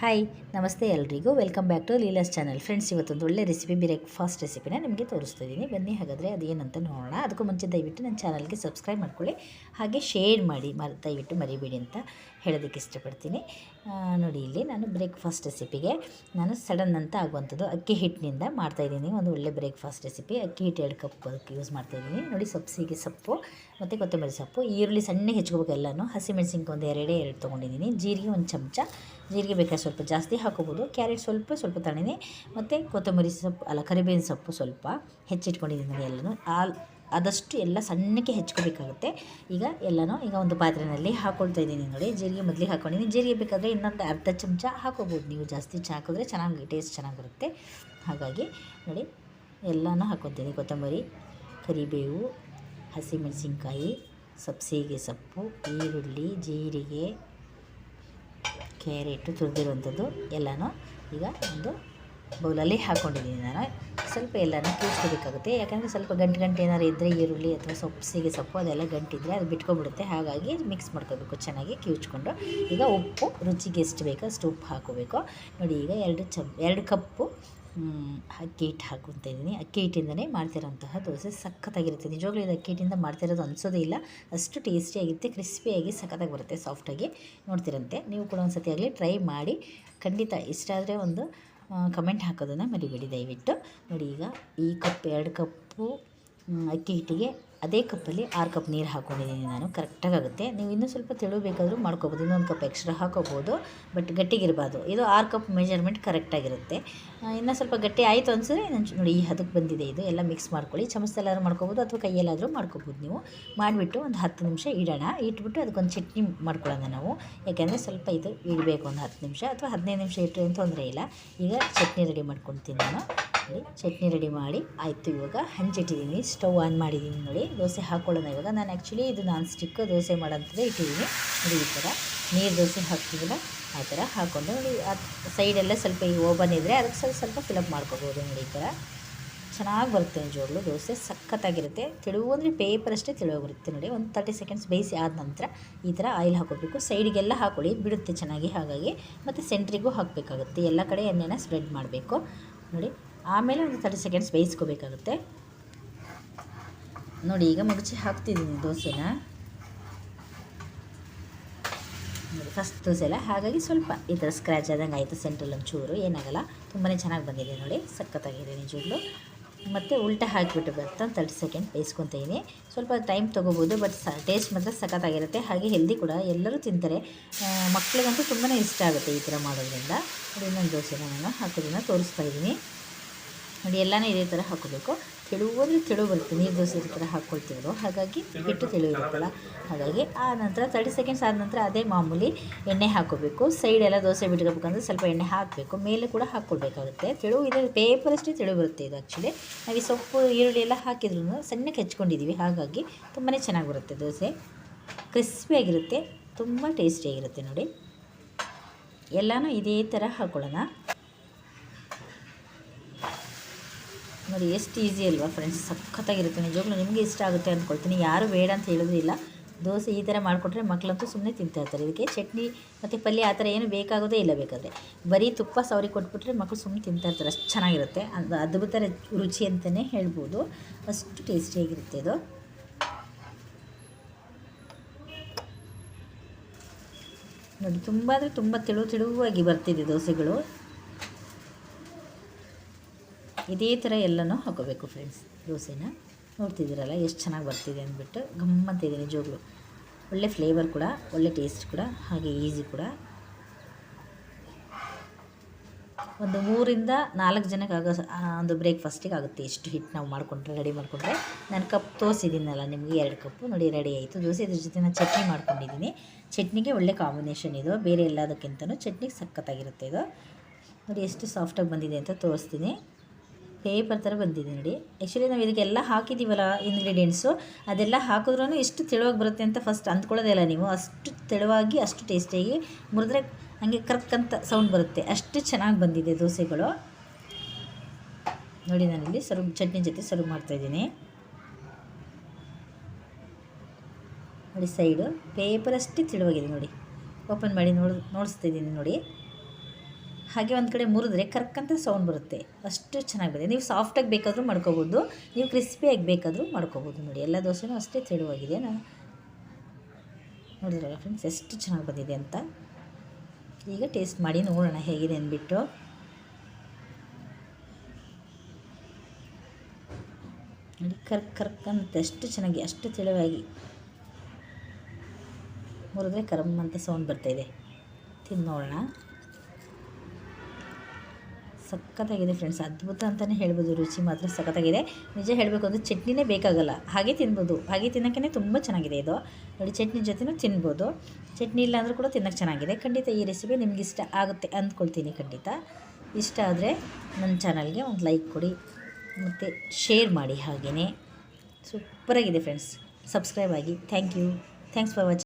Hi ನಮಸ್ತೆ ಎಲ್ರಿಗೂ. Welcome back to Leela's channel friends ಇವತ್ತೊಂದು ಒಳ್ಳೆ ರೆಸಿಪಿ ಬ್ರೇಕ್ಫಾಸ್ಟ್ ರೆಸಿಪಿನ ನಿಮಗೆ ತೋರಿಸ್ತಾ ಇದ್ದೀನಿ ಬನ್ನಿ, ಹಾಗಾದರೆ ಅದೇನಂತ ನೋಡೋಣ. ಅದಕ್ಕೂ ಮುಂಚೆ ದಯವಿಟ್ಟು ನನ್ನ ಚಾನಲ್ಗೆ ಸಬ್ಸ್ಕ್ರೈಬ್ ಮಾಡ್ಕೊಳ್ಳಿ. ಹಾಗೆ ಶೇರ್ ಮಾಡಿ ಮ ದಯವಿಟ್ಟು ಮರಿಬೇಡಿ ಅಂತ ಹೇಳೋದಕ್ಕೆ ಇಷ್ಟಪಡ್ತೀನಿ. ನೋಡಿ, ಇಲ್ಲಿ ನಾನು ಬ್ರೇಕ್ಫಾಸ್ಟ್ ರೆಸಿಪಿಗೆ ನಾನು ಸಡನ್ ಅಂತ ಆಗುವಂಥದ್ದು ಅಕ್ಕಿ ಹಿಟ್ಟಿನಿಂದ ಮಾಡ್ತಾಯಿದ್ದೀನಿ ಒಂದು ಒಳ್ಳೆ ಬ್ರೇಕ್ಫಾಸ್ಟ್ ರೆಸಿಪಿ ಅಕ್ಕಿ ಹಿಟ್ಟು ಎರಡು ಕಪ್ ಅದಕ್ಕೆ ಯೂಸ್ ಮಾಡ್ತಾಯಿದ್ದೀನಿ ನೋಡಿ ಸಬ್ಸಿಗೆ ಸೊಪ್ಪು, ಮತ್ತು ಕೊತ್ತಂಬರಿ ಸೊಪ್ಪು, ಈರುಳ್ಳಿ ಸಣ್ಣಗೆ ಹೆಚ್ಕೋಬೇಕು ಎಲ್ಲನೂ. ಹಸಿಮೆಣಸಿನ್ಕಾಯಿ ಒಂದು ಎರಡೇ ಎರಡು ತೊಗೊಂಡಿದ್ದೀನಿ. ಜೀರಿಗೆ ಒಂದು ಚಮಚ. ಜೀರಿಗೆ ಬೇಕಾದ್ರೆ ಸ್ವಲ್ಪ ಜಾಸ್ತಿ ಹಾಕೋಬೋದು. ಕ್ಯಾರೆಟ್ ಸ್ವಲ್ಪ ಸ್ವಲ್ಪ ತಣಿನಿ ಮತ್ತು ಕೊತ್ತಂಬರಿ ಸೊಪ್ಪು ಅಲ್ಲ, ಕರಿಬೇವಿನ ಸೊಪ್ಪು ಸ್ವಲ್ಪ ಹೆಚ್ಚಿಟ್ಕೊಂಡಿದ್ದೀನಿ ನೋಡಿ ಎಲ್ಲನೂ. ಆ ಆದಷ್ಟು ಎಲ್ಲ ಸಣ್ಣಕ್ಕೆ ಹೆಚ್ಕೋಬೇಕಾಗುತ್ತೆ. ಈಗ ಎಲ್ಲನೂ ಈಗ ಒಂದು ಪಾತ್ರೆಯಲ್ಲಿ ಹಾಕ್ಕೊಳ್ತಾ ಇದ್ದೀನಿ ನೋಡಿ. ಜೀರಿಗೆ ಮೊದಲಿಗೆ ಹಾಕ್ಕೊಂಡಿದ್ದೀನಿ ಜೀರಿಗೆ ಬೇಕಾದರೆ ಇನ್ನೊಂದು ಅರ್ಧ ಚಮಚ ಹಾಕೋಬೋದು. ನೀವು ಜಾಸ್ತಿ ಹಾಕಿದ್ರೆ ಚೆನ್ನಾಗಿ, ಟೇಸ್ಟ್ ಚೆನ್ನಾಗಿ ಬರುತ್ತೆ. ಹಾಗಾಗಿ ನೋಡಿ, ಎಲ್ಲನೂ ಹಾಕ್ಕೊತೀನಿ ಕೊತ್ತಂಬರಿ, ಕರಿಬೇವು, ಹಸಿಮೆಣಸಿನ್ಕಾಯಿ ಸಬ್ಸಿಗೆ ಸೊಪ್ಪು, ಈರುಳ್ಳಿ, ಜೀರಿಗೆ ಕ್ಯಾರೆಟು ತುರಿದಿರುವಂಥದ್ದು ಎಲ್ಲನೂ ಈಗ ಒಂದು ಬೌಲಲ್ಲಿ ಹಾಕ್ಕೊಂಡಿದ್ದೀನಿ ನಾನು. ಸ್ವಲ್ಪ ಎಲ್ಲನೂ ಕಿವುಚ್ಕೋಬೇಕಾಗುತ್ತೆ ಯಾಕಂದರೆ ಸ್ವಲ್ಪ ಗಂಟು ಗಂಟು ಏನಾರು ಇದ್ದರೆ ಈರುಳ್ಳಿ ಅಥವಾ ಸೊಪ್ಪು, ಸೀಗೆ ಸೊಪ್ಪು ಅದೆಲ್ಲ ಗಂಟಿದ್ರೆ ಅದು ಬಿಟ್ಕೊಬಿಡುತ್ತೆ. ಹಾಗಾಗಿ ಮಿಕ್ಸ್ ಮಾಡ್ಕೋಬೇಕು ಚೆನ್ನಾಗಿ ಕಿವುಚ್ಕೊಂಡು. ಈಗ ಉಪ್ಪು, ರುಚಿಗೆ ಎಷ್ಟು ಬೇಕೋ ಅಷ್ಟು ಉಪ್ಪು ಹಾಕೋಬೇಕು ನೋಡಿ ಈಗ ಎರಡು ಚಮ್, ಎರಡು ಕಪ್ಪು ಅಕ್ಕಿ ಹಿಟ್ಟು ಹಾಕೊತ ಇದ್ದೀನಿ. ಅಕ್ಕಿ ಹಿಟ್ಟಿಂದನೇ ಮಾಡ್ತಿರೋಂತಹ ದೋಸೆ ಸಖತ್ತಾಗಿರುತ್ತೆ. ನಿಜವಾಗ್ಲೂ ಇದು ಅಕ್ಕಿ ಹಿಟ್ಟಿಂದ ಮಾಡ್ತಿರೋದು ಅನಿಸೋದೇ ಇಲ್ಲ. ಅಷ್ಟು ಟೇಸ್ಟಿಯಾಗಿರುತ್ತೆ, ಕ್ರಿಸ್ಪಿಯಾಗಿ ಸಖತ್ತಾಗಿ ಬರುತ್ತೆ, ಸಾಫ್ಟಾಗಿ. ನೋಡ್ತಿರಂತೆ. ನೀವು ಕೂಡ ಒಂದು ಸತಿ ಆಗಲಿ ಟ್ರೈ ಮಾಡಿ. ಖಂಡಿತ ಇಷ್ಟ ಆದರೆ ಒಂದು ಕಮೆಂಟ್ ಹಾಕೋದನ್ನು ಮರಿಬೇಡಿ ದಯವಿಟ್ಟು. ನೋಡಿ ಈಗ ಈ ಕಪ್, ಎರಡು ಕಪ್ಪು ಅಕ್ಕಿ ಹಿಟ್ಟಿಗೆ ಅದೇ ಕಪ್ಪಲ್ಲಿ ಆರು ಕಪ್ ನೀರು ಹಾಕ್ಕೊಂಡಿದ್ದೀನಿ ನಾನು ಕರೆಕ್ಟಾಗಿ ಆಗುತ್ತೆ ನೀವು ಇನ್ನೂ ಸ್ವಲ್ಪ ತೆಳು ಬೇಕಾದರೂ ಮಾಡ್ಕೋಬೋದು, ಇನ್ನೊಂದು ಕಪ್ ಎಕ್ಸ್ಟ್ರಾ ಹಾಕೋಬೋದು ಬಟ್ ಗಟ್ಟಿಗಿರಬಾರ್ದು. ಇದು ಆರು ಕಪ್ ಮೆಜರ್ಮೆಂಟ್ ಕರೆಕ್ಟಾಗಿರುತ್ತೆ ಇನ್ನೂ ಸ್ವಲ್ಪ ಗಟ್ಟಿ ಆಯಿತು ಅನ್ಸಿದ್ರೆ ನೋಡಿ ಈ ಹದಕ್ಕೆ ಬಂದಿದೆ ಇದು, ಎಲ್ಲ ಮಿಕ್ಸ್ ಮಾಡ್ಕೊಳ್ಳಿ. ಚಮಚದಲ್ಲಾದ್ರೂ ಮಾಡ್ಕೋಬೋದು ಅಥವಾ ಕೈಯಲ್ಲಾದರೂ ಮಾಡ್ಕೋಬೋದು ನೀವು. ಮಾಡಿಬಿಟ್ಟು ಒಂದು ಹತ್ತು ನಿಮಿಷ ಇಡೋಣ. ಇಟ್ಬಿಟ್ಟು ಅದಕ್ಕೊಂದು ಚಟ್ನಿ ಮಾಡ್ಕೊಳ್ಳೋಣ ನಾವು. ಯಾಕೆಂದರೆ ಸ್ವಲ್ಪ ಇದು ಇಡಬೇಕು ಒಂದು ಹತ್ತು ನಿಮಿಷ ಅಥವಾ ಹದಿನೈದು ನಿಮಿಷ ಇಟ್ಟರೆ ತೊಂದರೆ ಇಲ್ಲ. ಈಗ ಚಟ್ನಿ ರೆಡಿ ಮಾಡ್ಕೊಳ್ತೀನಿ ನಾನು. ನೋಡಿ ಚಟ್ನಿ ರೆಡಿ ಮಾಡಿ. ಆಯಿತು, ಇವಾಗ ಹಂಚಿಟ್ಟಿದ್ದೀನಿ. ಸ್ಟವ್ ಆನ್ ಮಾಡಿದ್ದೀನಿ ನೋಡಿ. ದೋಸೆ ಹಾಕ್ಕೊಳ್ಳೋಣ ಇವಾಗ. ನಾನು ಆ್ಯಕ್ಚುಲಿ ಇದು ನಾನ್ ಸ್ಟಿಕ್ ದೋಸೆ ಮಾಡೋಂಥದ್ದೇ ಇಟ್ಟಿದ್ದೀನಿ. ನೋಡಿ, ಈ ಥರ ನೀರು ದೋಸೆ ಹಾಕ್ತೀವಲ್ಲ, ಆ ಥರ ಹಾಕ್ಕೊಂಡು ನೋಡಿ. ಆ ಸೈಡೆಲ್ಲ ಸ್ವಲ್ಪ ಈ ಓಬನ್ ಇದ್ದರೆ ಅದಕ್ಕೆ ಸ್ವಲ್ಪ ಸ್ವಲ್ಪ ಫಿಲಪ್ ಮಾಡ್ಕೋಬೋದು ನೋಡಿ, ಈ ಥರ. ಚೆನ್ನಾಗಿ ಬರುತ್ತೆ ನಿಜವಾಗ್ಲೂ ದೋಸೆ. ಸಖತ್ತಾಗಿರುತ್ತೆ. ತೆಳುವು ಅಂದರೆ ಪೇಪರ್ ಅಷ್ಟೇ ಬರುತ್ತೆ ನೋಡಿ. ಒಂದು ತರ್ಟಿ ಸೆಕೆಂಡ್ಸ್ ಬೇಯಿಸಿ ಆದ ನಂತರ ಈ ಥರ ಆಯಿಲ್ ಹಾಕೋಬೇಕು. ಸೈಡಿಗೆಲ್ಲ ಹಾಕೊಳ್ಳಿ. ಬಿಡುತ್ತೆ ಚೆನ್ನಾಗಿ ಹಾಗಾಗಿ. ಮತ್ತು ಸೆಂಟ್ರಿಗೂ ಹಾಕಬೇಕಾಗುತ್ತೆ. ಎಲ್ಲ ಕಡೆ ಎಣ್ಣೆನ ಸ್ಪ್ರೆಡ್ ಮಾಡಬೇಕು. ನೋಡಿ. ಆಮೇಲೆ ಒಂದು ತರ್ಟಿ ಸೆಕೆಂಡ್ಸ್ ಬೇಯಿಸ್ಕೋಬೇಕಾಗುತ್ತೆ. ನೋಡಿ, ಈಗ ಮುಗಿಸಿ ಹಾಕ್ತಿದ್ದೀನಿ ದೋಸೆನ. ನೋಡಿ ಫಸ್ಟ್ ದೋಸೆ ಎಲ್ಲ ಹಾಗಾಗಿ ಸ್ವಲ್ಪ ಈ ಥರ ಸ್ಕ್ರ್ಯಾಚ್ ಆದಂಗೆ ಆಯಿತು ಸೆಂಟ್ರಲ್ ಒಂಚೂರು ಏನಾಗಲ್ಲ. ತುಂಬಾ ಚೆನ್ನಾಗಿ ಬಂದಿದೆ ನೋಡಿ, ಸಖತ್ತಾಗಿದೆ ನಿಜವಾಗ್ಲೂ. ಮತ್ತು ಉಲ್ಟಾ ಹಾಕಿಬಿಟ್ಟು ಬರ್ತಾ ತರ್ಟಿ ಸೆಕೆಂಡ್ ಬೇಯಿಸ್ಕೊತೀನಿ ಸ್ವಲ್ಪ ಟೈಮ್ ತೊಗೋಬೋದು ಬಟ್ ಸ ಟೇಸ್ಟ್ ಮಾತ್ರ ಸಖತ್ತಾಗಿರುತ್ತೆ. ಹಾಗೆ ಹೆಲ್ದಿ ಕೂಡ, ಎಲ್ಲರೂ ತಿಂತಾರೆ. ಮಕ್ಕಳಿಗಂತೂ ತುಂಬಾ ಇಷ್ಟ ಆಗುತ್ತೆ ಈ ಥರ ಮಾಡೋದ್ರಿಂದ. ಇನ್ನೊಂದು ದೋಸೆನ ನಾನು ಹಾಕೋದನ್ನು ತೋರಿಸ್ತಾ ಇದ್ದೀನಿ ನೋಡಿ, ಎಲ್ಲನೂ ಇದೇ ಥರ ಹಾಕೋಬೇಕು. ತೆಳು ಹೋದರೆ ತೆಳು ಬರುತ್ತೆ, ನೀರು ದೋಸೆ ಥರ ಹಾಕ್ಕೊಳ್ತೀವಲ್ಲ ಹಾಗಾಗಿ ಹಿಟ್ಟು ತೆಳು ಇರುತ್ತಲ್ಲ ಹಾಗಾಗಿ ಆ ನಂತರ ತರ್ಟಿ ಸೆಕೆಂಡ್ಸ್ ಆದ ನಂತರ ಅದೇ ಮಾಮೂಲಿ ಎಣ್ಣೆ ಹಾಕೋಬೇಕು. ಸೈಡ್ ಎಲ್ಲ ದೋಸೆ ಬಿಟ್ಕೋಬೇಕಂದ್ರೆ ಸ್ವಲ್ಪ ಎಣ್ಣೆ ಹಾಕಬೇಕು. ಮೇಲೆ ಕೂಡ ಹಾಕ್ಕೊಳ್ಬೇಕಾಗುತ್ತೆ ತೆಳು ಇದೆ ಪೇಪರ್ ಅಷ್ಟೇ ತೆಳು ಬರುತ್ತೆ ಇದು ಆ್ಯಕ್ಚುಲಿ ನಾವು ಈ ಸೊಪ್ಪು, ಈರುಳ್ಳಿ ಎಲ್ಲ ಹಾಕಿದ್ರು ಸಣ್ಣಕ್ಕೆ ಹೆಚ್ಕೊಂಡಿದ್ದೀವಿ ಹಾಗಾಗಿ ತುಂಬಾ ಚೆನ್ನಾಗಿ ಬರುತ್ತೆ ದೋಸೆ ಕ್ರಿಸ್ಪಿಯಾಗಿರುತ್ತೆ ತುಂಬ ಟೇಸ್ಟಿಯಾಗಿರುತ್ತೆ ನೋಡಿ. ಎಲ್ಲನೂ ಇದೇ ಥರ ಹಾಕ್ಕೊಳ್ಳೋಣ ನೋಡಿ, ಎಷ್ಟು ಈಸಿ ಅಲ್ವಾ ಫ್ರೆಂಡ್ಸ್ ಸಖತ್ತಾಗಿರುತ್ತೆ. ನಿಜವಾಗ್ಲೂ ನಿಮಗೆ ಇಷ್ಟ ಆಗುತ್ತೆ ಅಂದ್ಕೊಳ್ತೀನಿ. ಯಾರು ಬೇಡ ಅಂತ ಹೇಳೋದಿಲ್ಲ ದೋಸೆ ಈ ಥರ ಮಾಡಿಕೊಟ್ರೆ ಮಕ್ಕಳಂತೂ ಸುಮ್ಮನೆ ತಿಂತಾ ಇರ್ತಾರೆ. ಇದಕ್ಕೆ ಚಟ್ನಿ ಮತ್ತು ಪಲ್ಯ ಆ ಥರ ಏನು ಬೇಕಾಗೋದೇ ಇಲ್ಲ ಬೇಕಾದರೆ. ಬರೀ ತುಪ್ಪ ಸವರಿ ಕೊಟ್ಬಿಟ್ರೆ ಮಕ್ಕಳು ಸುಮ್ಮನೆ ತಿಂತಾ ಇರ್ತಾರೆ. ಅಷ್ಟು ಚೆನ್ನಾಗಿರುತ್ತೆ. ಅದು ಅದ್ಭುತ ರುಚಿ ಅಂತಲೇ ಹೇಳ್ಬೋದು. ಅಷ್ಟು ಟೇಸ್ಟಿಯಾಗಿರುತ್ತೆ ಇದು. ನೋಡಿ ತುಂಬ ಅಂದರೆ ತುಂಬ ತಿಳು ತಿಳುವಾಗಿ ಬರ್ತಿದೆ ದೋಸೆಗಳು. ಇದೇ ಥರ ಎಲ್ಲನೂ ಹಾಕೋಬೇಕು ಫ್ರೆಂಡ್ಸ್ ದೋಸೆನ. ನೋಡ್ತಿದ್ದೀರಲ್ಲ, ಎಷ್ಟು ಚೆನ್ನಾಗಿ ಬರ್ತಿದೆ ಅಂದ್ಬಿಟ್ಟು ಗಮ್ಮಂತಿದೆ ನಿಜವಾಗ್ಲು. ಒಳ್ಳೆ ಫ್ಲೇವರ್ ಕೂಡ, ಒಳ್ಳೆ ಟೇಸ್ಟ್ ಕೂಡ, ಹಾಗೆ ಈಸಿ ಕೂಡ. ಒಂದು ಮೂರಿಂದ ನಾಲ್ಕು ಜನಕ್ಕೆ ಆಗೋ ಒಂದು ಬ್ರೇಕ್ಫಾಸ್ಟಿಗೆ ಆಗುತ್ತೆ ಎಷ್ಟು ಹಿಟ್ಟು ನಾವು ಮಾಡಿಕೊಂಡ್ರೆ ರೆಡಿ ಮಾಡಿಕೊಂಡ್ರೆ. ನಾನು ಕಪ್ ತೋರಿಸಿದ್ದೀನಲ್ಲ ನಿಮಗೆ ಎರಡು ಕಪ್ಪು ನೋಡಿ ರೆಡಿ ಆಯಿತು. ದೋಸೆ ಇದ್ರ ಜೊತೆ ನಾನು ಚಟ್ನಿ ಮಾಡ್ಕೊಂಡಿದ್ದೀನಿ. ಚಟ್ನಿಗೆ ಒಳ್ಳೆ ಕಾಂಬಿನೇಷನ್ ಇದು. ಬೇರೆ ಎಲ್ಲದಕ್ಕಿಂತನೂ ಚಟ್ನಿಗೆ ಸಖತ್ತಾಗಿರುತ್ತೆ ಇದು. ನೋಡಿ, ಎಷ್ಟು ಸಾಫ್ಟಾಗಿ ಬಂದಿದೆ ಅಂತ ತೋರಿಸ್ತೀನಿ. ಪೇಪರ್ ಥರ ಬಂದಿದೆ ನೋಡಿ. ಆ್ಯಕ್ಚುಲಿ ನಾವು ಇದಕ್ಕೆಲ್ಲ ಹಾಕಿದ್ದೀವಲ್ಲ ಇಂಗ್ರೀಡಿಯೆಂಟ್ಸು ಅದೆಲ್ಲ ಹಾಕಿದ್ರೂ ಎಷ್ಟು ತೆಳುವಾಗಿ ಬರುತ್ತೆ ಅಂತ ಫಸ್ಟ್ ಅಂದ್ಕೊಳ್ಳೋದೇ ಇಲ್ಲ ನೀವು. ಅಷ್ಟು ತೆಳುವಾಗಿ, ಅಷ್ಟು ಟೇಸ್ಟಿಯಾಗಿ ಮುರಿದ್ರೆ ಹಂಗೆ ಕರ್ಕಂತ ಸೌಂಡ್ ಬರುತ್ತೆ. ಅಷ್ಟು ಚೆನ್ನಾಗಿ ಬಂದಿದೆ ದೋಸೆಗಳು. ನೋಡಿ ನಾನಿಲ್ಲಿ ಸರ್ವ್, ಚಟ್ನಿ ಜೊತೆ ಸರ್ವ್ ಮಾಡ್ತಾಯಿದ್ದೀನಿ ನೋಡಿ ಸೈಡು ಪೇಪರ್ ಅಷ್ಟೇ ತೆಳುವಾಗಿದೆ ನೋಡಿ. ಓಪನ್ ಮಾಡಿ ನೋಡಿ ನೋಡಿಸ್ತಿದ್ದೀನಿ ನೋಡಿ. ಹಾಗೆ ಒಂದು ಕಡೆ ಮುರಿದ್ರೆ ಕರ್ಕಂತ ಸೌಂಡ್ ಬರುತ್ತೆ. ಅಷ್ಟು ಚೆನ್ನಾಗಿ ಬರುತ್ತೆ ನೀವು ಸಾಫ್ಟಾಗಿ ಬೇಕಾದರೂ ಮಾಡ್ಕೋಬೋದು. ನೀವು ಕ್ರಿಸ್ಪಿಯಾಗಿ ಬೇಕಾದರೂ ಮಾಡ್ಕೋಬೋದು ನೋಡಿ. ಎಲ್ಲ ದೋಸೆನೂ ಅಷ್ಟೇ ತೆಳುವಾಗಿದೆ. ನಾನು ನೋಡಿದ್ರಲ್ಲ ಫ್ರೆಂಡ್ಸ್ ಎಷ್ಟು ಚೆನ್ನಾಗಿ ಬಂದಿದೆ ಅಂತ. ಈಗ ಟೇಸ್ಟ್ ಮಾಡಿ ನೋಡೋಣ ಹೇಗಿದೆ ಅಂದ್ಬಿಟ್ಟು. ನೋಡಿ, ಕರ್ ಕರ್ಕ್ ಅಂತ ಎಷ್ಟು ಚೆನ್ನಾಗಿ, ಅಷ್ಟು ತೆಳುವಾಗಿ ಮುರಿದ್ರೆ ಕರಮ್ ಅಂತ ಸೌಂಡ್ ಬರ್ತಾಯಿದೆ ತಿಂದು ನೋಡೋಣ. ಸಖತ್ತಾಗಿದೆ ಫ್ರೆಂಡ್ಸ್ ಅದ್ಭುತ ಅಂತಲೇ ಹೇಳ್ಬೋದು. ರುಚಿ ಮಾತ್ರ ಸಖತ್ತಾಗಿದೆ. ನಿಜ ಹೇಳಬೇಕು ಅಂದರೆ ಚಟ್ನಿನೇ ಬೇಕಾಗಲ್ಲ. ಹಾಗೆ ತಿನ್ಬೋದು. ಹಾಗೆ ತಿನ್ನೋಕ್ಕೇ ತುಂಬ ಚೆನ್ನಾಗಿದೆ ಇದು. ನೋಡಿ, ಚಟ್ನಿ ಜೊತೆನೂ ತಿನ್ಬೋದು. ಚಟ್ನಿ ಇಲ್ಲ ಕೂಡ ತಿನ್ನೋಕ್ಕೆ ಚೆನ್ನಾಗಿದೆ. ಖಂಡಿತ ಈ ರೆಸಿಪಿ ನಿಮ್ಗೆ ಇಷ್ಟ ಆಗುತ್ತೆ ಅಂದ್ಕೊಳ್ತೀನಿ ಖಂಡಿತ. ಇಷ್ಟ ಆದರೆ ನನ್ನ ಚಾನಲ್ಗೆ ಒಂದು ಲೈಕ್ ಕೊಡಿ. ಮತ್ತು ಶೇರ್ ಮಾಡಿ ಹಾಗೆಯೇ ಸೂಪರಾಗಿದೆ ಫ್ರೆಂಡ್ಸ್ ಸಬ್ಸ್ಕ್ರೈಬ್ ಆಗಿ. Thank you thanks for watching